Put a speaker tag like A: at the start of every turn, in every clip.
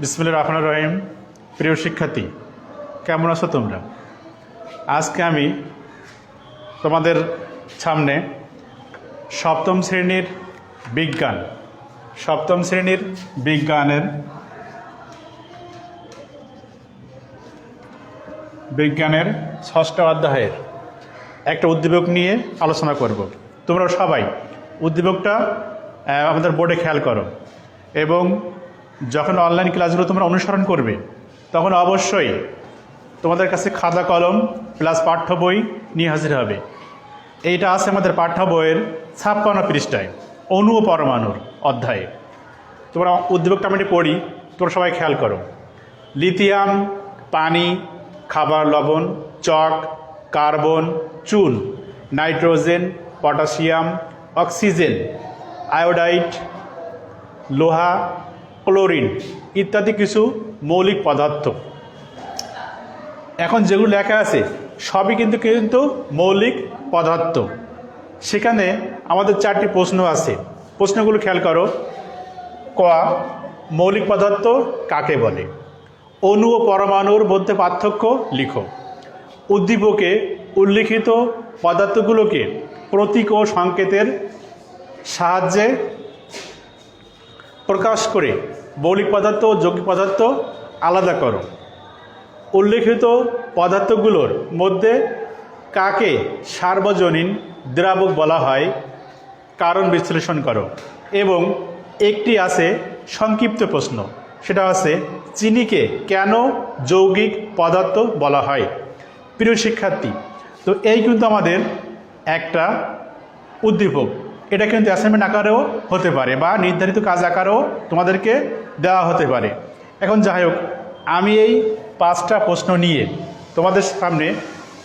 A: বিসমুল্লা রহমান রহিম প্রিয় শিক্ষার্থী কেমন আছো তোমরা আজকে আমি তোমাদের সামনে সপ্তম শ্রেণীর বিজ্ঞান সপ্তম শ্রেণীর বিজ্ঞানের বিজ্ঞানের ষষ্ঠ অধ্যায়ের একটা উদ্দীপক নিয়ে আলোচনা করব তোমরা সবাই উদ্দীপকটা আমাদের বোর্ডে খেয়াল করো এবং যখন অনলাইন ক্লাসগুলো তোমরা অনুসরণ করবে তখন অবশ্যই তোমাদের কাছে খাতা কলম প্লাস পাঠ্য বই নিয়ে হাজির হবে এইটা আছে আমাদের পাঠ্য বইয়ের ছাপ্পান্ন পৃষ্ঠায় অণু পরমাণুর অধ্যায়ে তোমরা উদ্যোগ কমিটি পড়ি তোমরা সবাই খেয়াল করো লিথিয়াম পানি খাবার লবণ চক কার্বন চুন নাইট্রোজেন পটাশিয়াম অক্সিজেন আয়োডাইট লোহা ক্লোরিন ইত্যাদি কিছু মৌলিক পদার্থ এখন যেগুলো লেখা আছে সবই কিন্তু কিন্তু মৌলিক পদার্থ সেখানে আমাদের চারটি প্রশ্ন আছে প্রশ্নগুলো খেয়াল করো ক মৌলিক পদার্থ কাকে বলে অণু ও পরমাণুর মধ্যে পার্থক্য লিখো উদ্দীপকে উল্লিখিত পদার্থগুলোকে প্রতীক ও সংকেতের সাহায্যে প্রকাশ করে মৌলিক পদার্থ ও যৌগিক পদার্থ আলাদা করো উল্লেখিত পদার্থগুলোর মধ্যে কাকে সার্বজনীন দ্রাবক বলা হয় কারণ বিশ্লেষণ করো এবং একটি আছে সংক্ষিপ্ত প্রশ্ন সেটা আছে চিনিকে কেন যৌগিক পদার্থ বলা হয় প্রিয় শিক্ষার্থী তো এই কিন্তু আমাদের একটা উদ্দীপক এটা কিন্তু অ্যাসাইনমেন্ট আকারেও হতে পারে বা নির্ধারিত কাজ আকারেও তোমাদেরকে দেওয়া হতে পারে এখন যাই হোক আমি এই পাঁচটা প্রশ্ন নিয়ে তোমাদের সামনে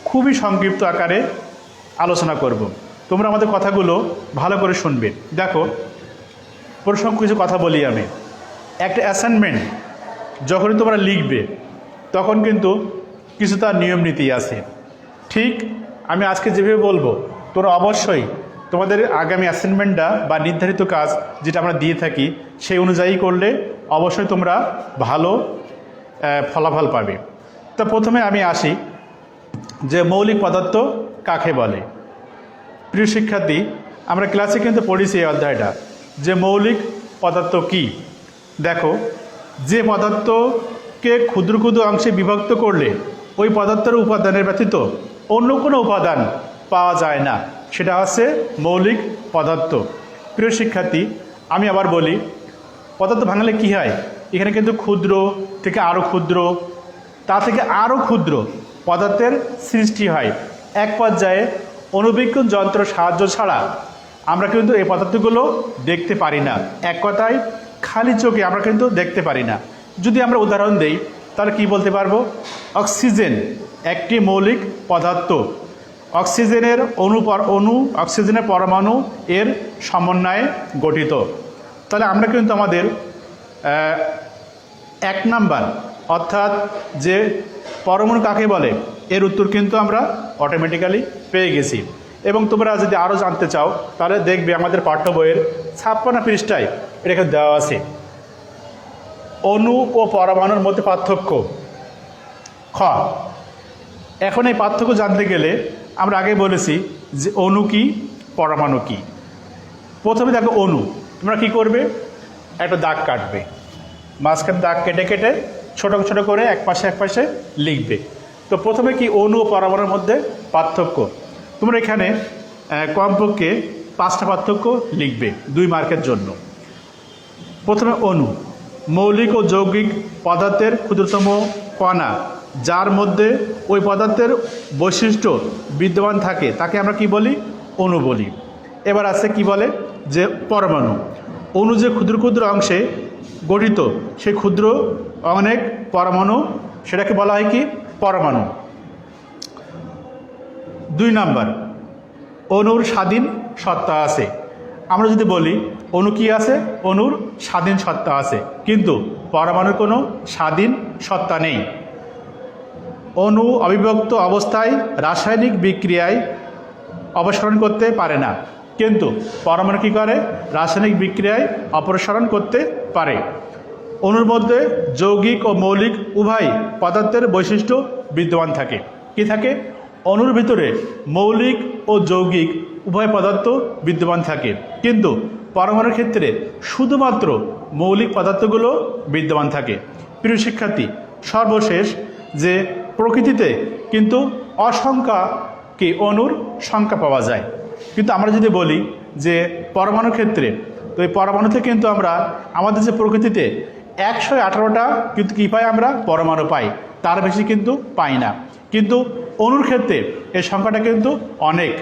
A: খুবই সংক্ষিপ্ত আকারে আলোচনা করব। তোমরা আমাদের কথাগুলো ভালো করে শুনবে দেখো প্রসঙ্গ কিছু কথা বলি আমি একটা অ্যাসাইনমেন্ট যখনই তোমরা লিখবে তখন কিন্তু কিছু তার নিয়ম নীতি আছে ঠিক আমি আজকে যেভাবে বলবো তোরা অবশ্যই তোমাদের আগামী অ্যাসাইনমেন্টটা বা নির্ধারিত কাজ যেটা আমরা দিয়ে থাকি সেই অনুযায়ী করলে অবশ্যই তোমরা ভালো ফলাফল পাবে তো প্রথমে আমি আসি যে মৌলিক পদার্থ কাকে বলে প্রিয় শিক্ষার্থী আমরা ক্লাসে কিন্তু পড়েছি এই অধ্যায়টা যে মৌলিক পদার্থ কি দেখো যে পদার্থকে ক্ষুদ্র ক্ষুদ্র অংশে বিভক্ত করলে ওই পদার্থের উপাদানের ব্যতীত অন্য কোনো উপাদান পাওয়া যায় না সেটা আছে মৌলিক পদার্থ প্রিয় শিক্ষার্থী আমি আবার বলি পদার্থ ভাঙালে কী হয় এখানে কিন্তু ক্ষুদ্র থেকে আরও ক্ষুদ্র তা থেকে আরও ক্ষুদ্র পদার্থের সৃষ্টি হয় এক পর্যায়ে অনুবীক্ষণ যন্ত্র সাহায্য ছাড়া আমরা কিন্তু এই পদার্থগুলো দেখতে পারি না এক কথায় খালি চোখে আমরা কিন্তু দেখতে পারি না যদি আমরা উদাহরণ দেই তাহলে কি বলতে পারবো অক্সিজেন একটি মৌলিক পদার্থ অক্সিজেনের অনু অনু অক্সিজেনের পরমাণু এর সমন্বয়ে গঠিত তাহলে আমরা কিন্তু আমাদের এক নাম্বার অর্থাৎ যে পরমাণু কাকে বলে এর উত্তর কিন্তু আমরা অটোমেটিক্যালি পেয়ে গেছি এবং তোমরা যদি আরও জানতে চাও তাহলে দেখবে আমাদের পাঠ্য বইয়ের ছাপ্পান্ন পৃষ্ঠায় এটাকে দেওয়া আছে অনু ও পরমাণুর মধ্যে পার্থক্য খ এখন এই পার্থক্য জানতে গেলে আমরা আগে বলেছি যে অণু কি পরমাণু কি প্রথমে দেখো অণু তোমরা কি করবে একটা দাগ কাটবে মাঝখানে দাগ কেটে কেটে ছোটো ছোটো করে এক পাশে এক পাশে লিখবে তো প্রথমে কি অণু ও পরমাণুর মধ্যে পার্থক্য তোমরা এখানে কমপক্ষে পাঁচটা পার্থক্য লিখবে দুই মার্কের জন্য প্রথমে অণু মৌলিক ও যৌগিক পদার্থের ক্ষুদ্রতম কণা যার মধ্যে ওই পদার্থের বৈশিষ্ট্য বিদ্যমান থাকে তাকে আমরা কি বলি অণু বলি এবার আছে কি বলে যে পরমাণু অণু যে ক্ষুদ্র ক্ষুদ্র অংশে গঠিত সেই ক্ষুদ্র অনেক পরমাণু সেটাকে বলা হয় কি পরমাণু দুই নাম্বার অণুর স্বাধীন সত্তা আছে আমরা যদি বলি অণু কি আছে অণুর স্বাধীন সত্তা আছে কিন্তু পরমাণুর কোনো স্বাধীন সত্তা নেই অণু অবিভক্ত অবস্থায় রাসায়নিক বিক্রিয়ায় অপসারণ করতে পারে না কিন্তু পরমাণু কী করে রাসায়নিক বিক্রিয়ায় অপসারণ করতে পারে অণুর মধ্যে যৌগিক ও মৌলিক উভয় পদার্থের বৈশিষ্ট্য বিদ্যমান থাকে কি থাকে অণুর ভিতরে মৌলিক ও যৌগিক উভয় পদার্থ বিদ্যমান থাকে কিন্তু পরমাণুর ক্ষেত্রে শুধুমাত্র মৌলিক পদার্থগুলো বিদ্যমান থাকে প্রিয় শিক্ষার্থী সর্বশেষ যে প্রকৃতিতে কিন্তু অসংখ্যা কি অনুর সংখ্যা পাওয়া যায় কিন্তু আমরা যদি বলি যে পরমাণু ক্ষেত্রে তো এই পরমাণুতে কিন্তু আমরা আমাদের যে প্রকৃতিতে একশো আঠারোটা কিন্তু কী পাই আমরা পরমাণু পাই তার বেশি কিন্তু পাই না কিন্তু অনুর ক্ষেত্রে এর সংখ্যাটা কিন্তু অনেক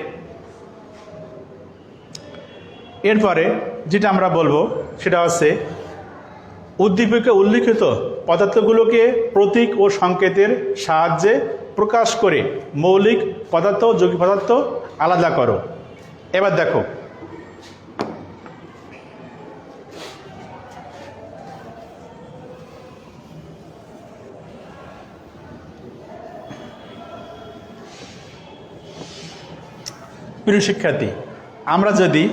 A: এরপরে যেটা আমরা বলবো সেটা হচ্ছে উদ্দীপকে উল্লিখিত পদার্থগুলোকে প্রতীক ও সংকেতের সাহায্যে প্রকাশ করে মৌলিক পদার্থ যৌগিক পদার্থ আলাদা করো এবার দেখো প্রিয় শিক্ষার্থী আমরা যদি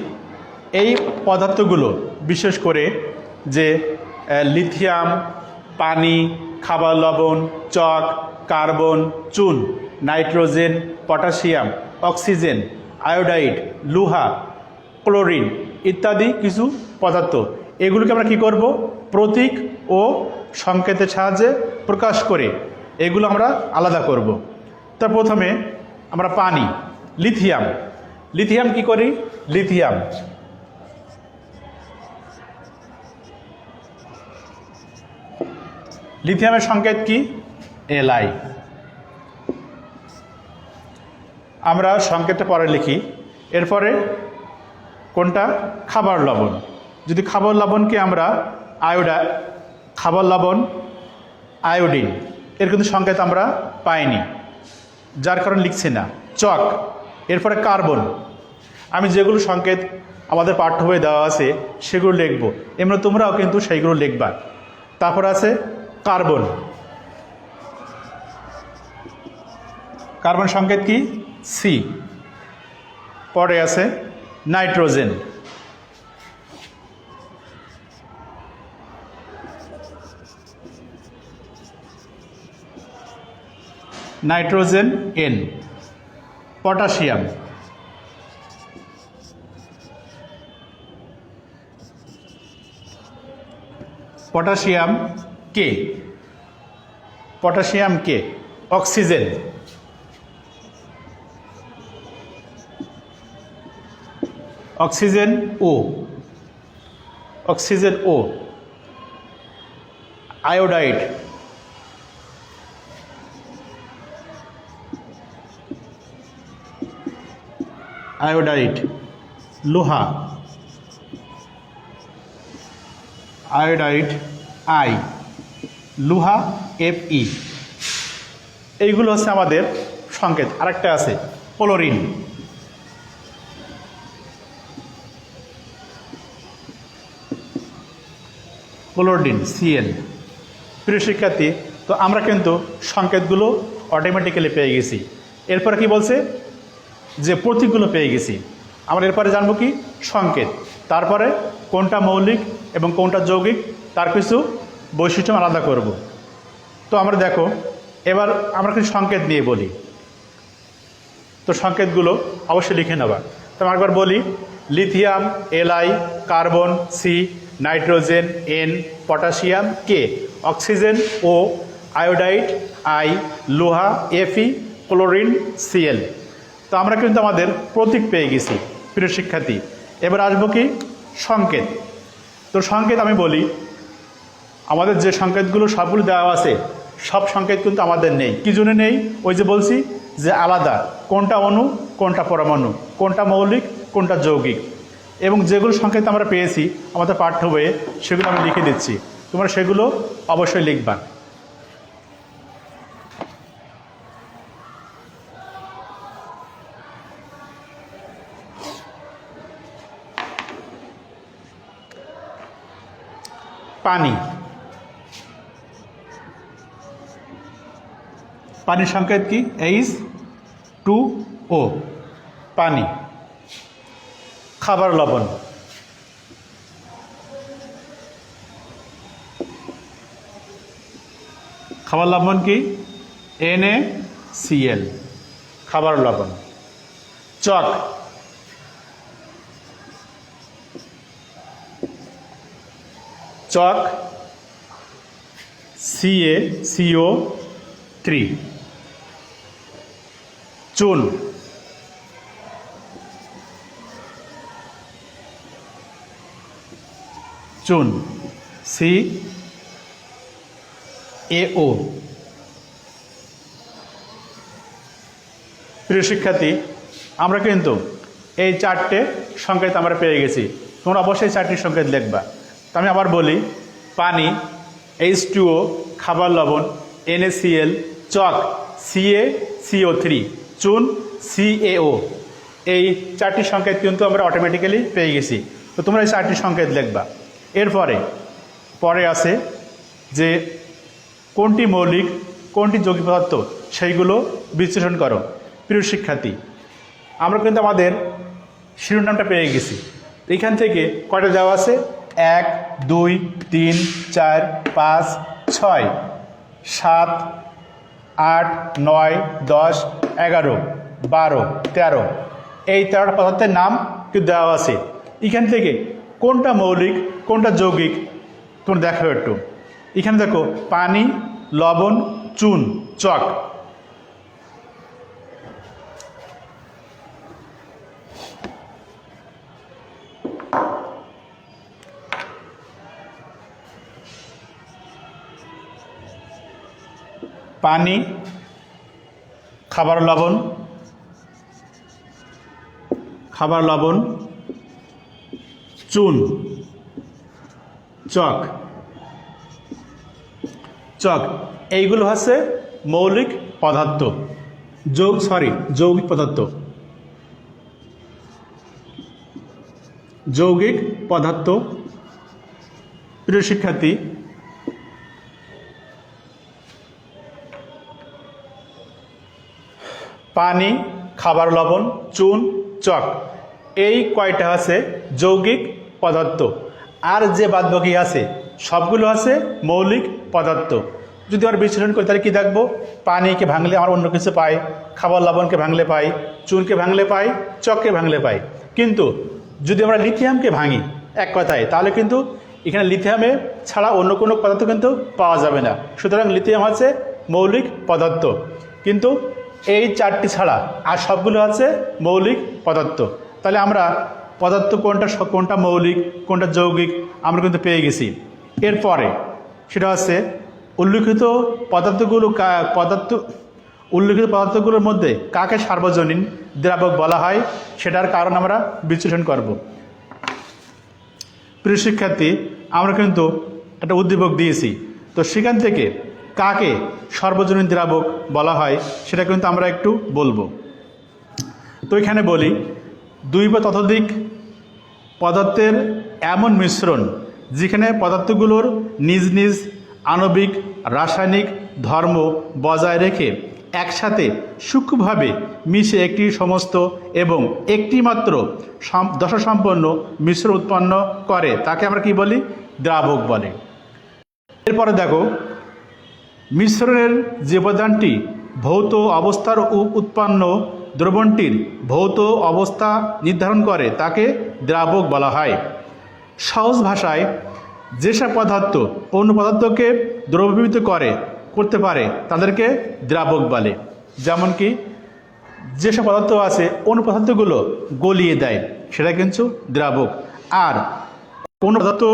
A: এই পদার্থগুলো বিশেষ করে যে লিথিয়াম পানি খাবার লবণ চক কার্বন চুন নাইট্রোজেন পটাশিয়াম অক্সিজেন আয়োডাইড লুহা ক্লোরিন ইত্যাদি কিছু পদার্থ এগুলোকে আমরা কি করব প্রতীক ও সংকেতের সাহায্যে প্রকাশ করে এগুলো আমরা আলাদা করব। তা প্রথমে আমরা পানি লিথিয়াম লিথিয়াম কি করি লিথিয়াম লিথিয়ামের সংকেত কি এলআই আমরা সংকেতে পরে লিখি এরপরে কোনটা খাবার লবণ যদি খাবার লবণকে আমরা আয়োডা খাবার লবণ আয়োডিন এর কিন্তু সংকেত আমরা পাইনি যার কারণ লিখছি না চক এরপরে কার্বন আমি যেগুলো সংকেত আমাদের পাঠ্য বই দেওয়া আছে সেগুলো লিখবো এমনি তোমরাও কিন্তু সেইগুলো লিখবা তারপর আছে কার্বন কার্বন সংকেত কি সি পরে আছে nitrogen nitrogen N potassium potassium K potassium K oxygen oxygen O oxygen O iodide iodide লোহা আয়োডাইড আই লুহা এফ ই এইগুলো হচ্ছে আমাদের সংকেত আরেকটা আছে পোলোরিন ক্লোরডিন সিএল প্রিয় শিক্ষার্থী তো আমরা কিন্তু সংকেতগুলো অটোমেটিক্যালি পেয়ে গেছি এরপরে কি বলছে যে প্রতীকগুলো পেয়ে গেছি আমরা এরপরে জানবো কি সংকেত তারপরে কোনটা মৌলিক এবং কোনটা যৌগিক তার কিছু বৈশিষ্ট্য আলাদা করব তো আমরা দেখো এবার আমরা কিছু সংকেত নিয়ে বলি তো সংকেতগুলো অবশ্যই লিখে নেবা তো একবার বলি lithium LI carbon C nitrogen N potassium K oxygen O iodide I লোহা এফি ক্লোরিন সিএল তো আমরা কিন্তু আমাদের প্রতীক পেয়ে গেছি প্রিয় শিক্ষার্থী এবার আসবো কি সংকেত তো সংকেত আমি বলি আমাদের যে সংকেতগুলো সবগুলো দেওয়া আছে সব সংকেত কিন্তু আমাদের নেই কি জন্য নেই ওই যে বলছি যে আলাদা কোনটা অণু কোনটা পরমাণু কোনটা মৌলিক কোনটা যৌগিক এবং যেগুলো সংকেত আমরা পেয়েছি আমাদের পাঠ্য বইয়ে সেগুলো আমি লিখে দিচ্ছি তোমরা সেগুলো অবশ্যই লিখবা পানি পানির সংকেত কি এইচ টু ও পানি খাবার লবণ খাবার লবণ কি এন এ সিএল খাবার লবণ chalk chalk CA CO three চুন চুন সি এও প্রিয় শিক্ষার্থী আমরা কিন্তু এই চারটে সংকেত আমরা পেয়ে গেছি তোমরা অবশ্যই চারটি সংকেত লিখবা তো আমি আবার বলি পানি এইচ ও খাবার লবণ NACL chalk CA CO three চুন সিএও এই চারটি সংকেত কিন্তু আমরা অটোমেটিক্যালি পেয়ে গেছি তো তোমরা এই চারটি সংকেত লিখবা এরপরে পরে আছে যে কোনটি মৌলিক কোনটি যৌগিক পদার্থ সেইগুলো বিশ্লেষণ করো প্রিয় শিক্ষার্থী আমরা কিন্তু আমাদের শিরোনামটা পেয়ে গেছি এখান থেকে কয়টা দেওয়া আছে এক দুই তিন চার পাঁচ ছয় সাত আট নয় দশ এগারো বারো তেরো এই তেরোটা পদার্থের নাম কিন্তু দেওয়া আছে এখান থেকে কোনটা মৌলিক কোনটা যৌগিক তোমরা দেখো একটু এখানে দেখো পানি লবণ চুন চক পানি খাবার লবণ খাবার লবণ চুন চক চক এইগুলো হচ্ছে মৌলিক পদার্থ যৌগ সরি যৌগিক পদার্থ যৌগিক পদার্থ প্রিয় শিক্ষার্থী পানি খাবার লবণ চুন চক এই কয়টা আছে যৌগিক পদার্থ আর যে বাদবাকি আছে সবগুলো আছে মৌলিক পদার্থ যদি আমরা বিশ্লেষণ করি তাহলে কী দেখবো পানিকে ভাঙলে আমার অন্য কিছু পাই খাবার লবণকে ভাঙলে পাই চুনকে ভাঙলে পাই চককে ভাঙলে পাই কিন্তু যদি আমরা লিথিয়ামকে ভাঙি এক কথায় তাহলে কিন্তু এখানে লিথিয়ামে ছাড়া অন্য কোনো পদার্থ কিন্তু পাওয়া যাবে না সুতরাং লিথিয়াম হচ্ছে মৌলিক পদার্থ কিন্তু এই চারটি ছাড়া আর সবগুলো আছে মৌলিক পদার্থ তাহলে আমরা পদার্থ কোনটা কোনটা মৌলিক কোনটা যৌগিক আমরা কিন্তু পেয়ে গেছি এরপরে সেটা হচ্ছে উল্লিখিত পদার্থগুলো পদার্থ উল্লিখিত পদার্থগুলোর মধ্যে কাকে সার্বজনীন দ্রাবক বলা হয় সেটার কারণ আমরা বিশ্লেষণ করব প্রিয় শিক্ষার্থী আমরা কিন্তু একটা উদ্দীপক দিয়েছি তো সেখান থেকে কাকে সর্বজনীন দ্রাবক বলা হয় সেটা কিন্তু আমরা একটু বলবো তো এখানে বলি দুই বা ততোধিক পদার্থের এমন মিশ্রণ যেখানে পদার্থগুলোর নিজ নিজ আণবিক রাসায়নিক ধর্ম বজায় রেখে একসাথে সূক্ষ্মভাবে মিশে একটি সমস্ত এবং একটি মাত্র দশাসম্পন্ন মিশ্র উৎপন্ন করে তাকে আমরা কি বলি দ্রাবক বলে এরপরে দেখো মিশ্রণের যে উপাদানটি ভৌত অবস্থার উৎপন্ন দ্রবণটির ভৌত অবস্থা নির্ধারণ করে তাকে দ্রাবক বলা হয় সহজ ভাষায় যেসব পদার্থ অন্য পদার্থকে দ্রবীভূত করে করতে পারে তাদেরকে দ্রাবক বলে যেমন কি যেসব পদার্থ আছে অন্য পদার্থগুলো গলিয়ে দেয় সেটা কিন্তু দ্রাবক আর কোনো পদার্থ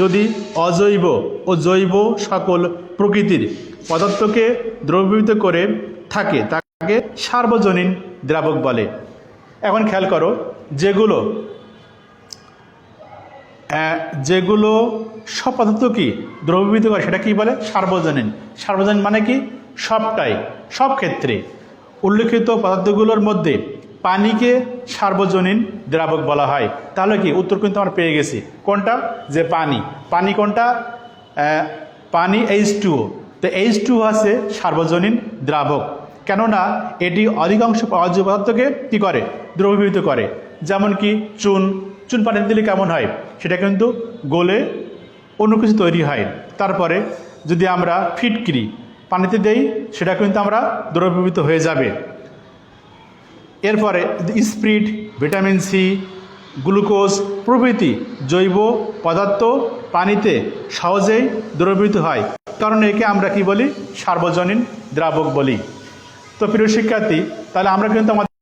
A: যদি অজৈব ও জৈব সকল প্রকৃতির পদার্থকে দ্রবীভূত করে থাকে তাকে সার্বজনীন দ্রাবক বলে এখন খেয়াল করো যেগুলো যেগুলো সব পদার্থ কি দ্রবীভূত করে সেটা কি বলে সার্বজনীন সার্বজনীন মানে কি সবটাই সব ক্ষেত্রে উল্লেখিত পদার্থগুলোর মধ্যে পানিকে সার্বজনীন দ্রাবক বলা হয় তাহলে কি উত্তর কিন্তু আমরা পেয়ে গেছি কোনটা যে পানি পানি কোনটা পানি এইচ টুও তো এইচ টু আছে সার্বজনীন দ্রাবক কেননা এটি অধিকাংশ অজ পদার্থকে কী করে দ্রবীভূত করে যেমন কি চুন চুন পানিতে দিলে কেমন হয় সেটা কিন্তু গোলে অন্য কিছু তৈরি হয় তারপরে যদি আমরা ফিটকিরি পানিতে দেই সেটা কিন্তু আমরা দ্রবীভূত হয়ে যাবে এরপরে স্প্রিট ভিটামিন সি গ্লুকোজ প্রভৃতি জৈব পদার্থ পানিতে সহজেই দ্রবীভূত হয় কারণ একে আমরা কি বলি সার্বজনীন দ্রাবক বলি তো প্রিয় শিক্ষার্থী তাহলে আমরা কিন্তু আমাদের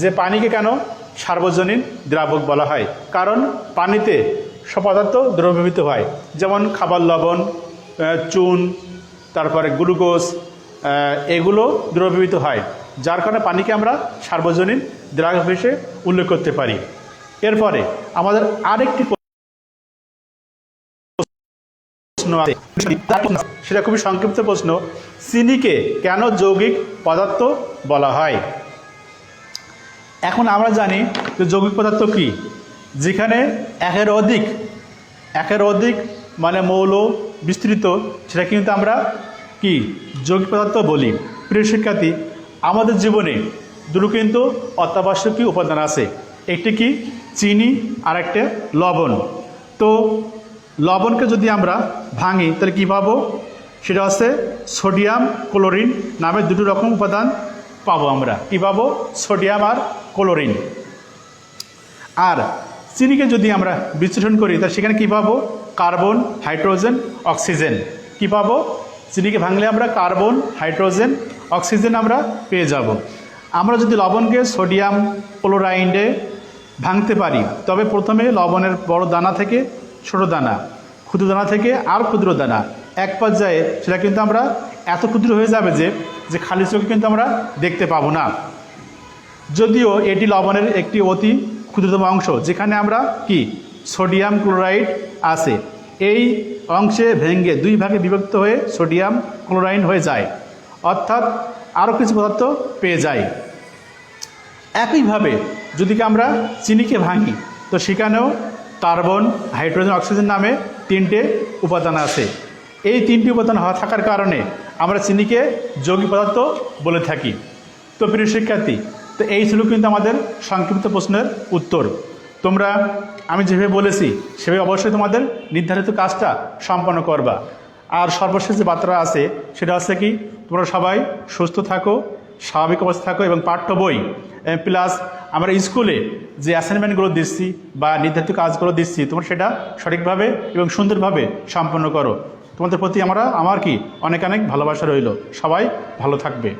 A: যে পানিকে কেন সার্বজনীন দ্রাবক বলা হয় কারণ পানিতে সব পদার্থ দ্রবীভূত হয় যেমন খাবার লবণ চুন তারপরে গ্লুকোজ এগুলো দ্রবীভূত হয় যার কারণে পানিকে আমরা সার্বজনীন হিসেবে উল্লেখ করতে পারি এরপরে আমাদের আরেকটি সেটা খুবই সংক্ষিপ্ত প্রশ্ন চিনিকে কেন যৌগিক পদার্থ বলা হয় এখন আমরা জানি যে যৌগিক পদার্থ কি যেখানে একের অধিক একের অধিক মানে মৌল বিস্তৃত সেটা কিন্তু আমরা কি যৌগিক পদার্থ বলি প্রিয় শিক্ষার্থী আমাদের জীবনে দুটো কিন্তু অত্যাবশ্যকীয় উপাদান আছে একটি কি চিনি আর একটা লবণ তো লবণকে যদি আমরা ভাঙি তাহলে কী পাবো সেটা হচ্ছে সোডিয়াম ক্লোরিন নামে দুটো রকম উপাদান পাবো আমরা কী পাবো সোডিয়াম আর ক্লোরিন আর চিনিকে যদি আমরা বিশ্লেষণ করি তাহলে সেখানে কী পাবো কার্বন হাইড্রোজেন অক্সিজেন কী পাবো চিনিকে ভাঙলে আমরা কার্বন হাইড্রোজেন অক্সিজেন আমরা পেয়ে যাব আমরা যদি লবণকে সোডিয়াম ক্লোরাইডে ভাঙতে পারি তবে প্রথমে লবণের বড় দানা থেকে ছোট দানা ক্ষুদ্র দানা থেকে আর ক্ষুদ্র দানা এক পর্যায়ে সেটা কিন্তু আমরা এত ক্ষুদ্র হয়ে যাবে যে যে খালি চোখে কিন্তু আমরা দেখতে পাবো না যদিও এটি লবণের একটি অতি ক্ষুদ্রতম অংশ যেখানে আমরা কি সোডিয়াম ক্লোরাইড আছে এই অংশে ভেঙ্গে দুই ভাগে বিভক্ত হয়ে সোডিয়াম ক্লোরাইড হয়ে যায় অর্থাৎ আরও কিছু পদার্থ পেয়ে যায় একইভাবে যদি আমরা চিনিকে ভাঙি তো সেখানেও কার্বন হাইড্রোজেন অক্সিজেন নামে তিনটে উপাদান আছে এই তিনটি উপাদান হওয়া থাকার কারণে আমরা চিনিকে যৌগিক পদার্থ বলে থাকি তো প্রিয় শিক্ষার্থী তো এই ছিল কিন্তু আমাদের সংক্ষিপ্ত প্রশ্নের উত্তর তোমরা আমি যেভাবে বলেছি সেভাবে অবশ্যই তোমাদের নির্ধারিত কাজটা সম্পন্ন করবা আর সর্বশেষ যে বার্তাটা আছে সেটা হচ্ছে কি তোমরা সবাই সুস্থ থাকো স্বাভাবিক অবস্থা থাকো এবং পাঠ্য বই প্লাস আমরা স্কুলে যে অ্যাসাইনমেন্টগুলো দিচ্ছি বা নির্ধারিত কাজগুলো দিচ্ছি তোমরা সেটা সঠিকভাবে এবং সুন্দরভাবে সম্পন্ন করো তোমাদের প্রতি আমরা আমার কি অনেক অনেক ভালোবাসা রইল সবাই ভালো থাকবে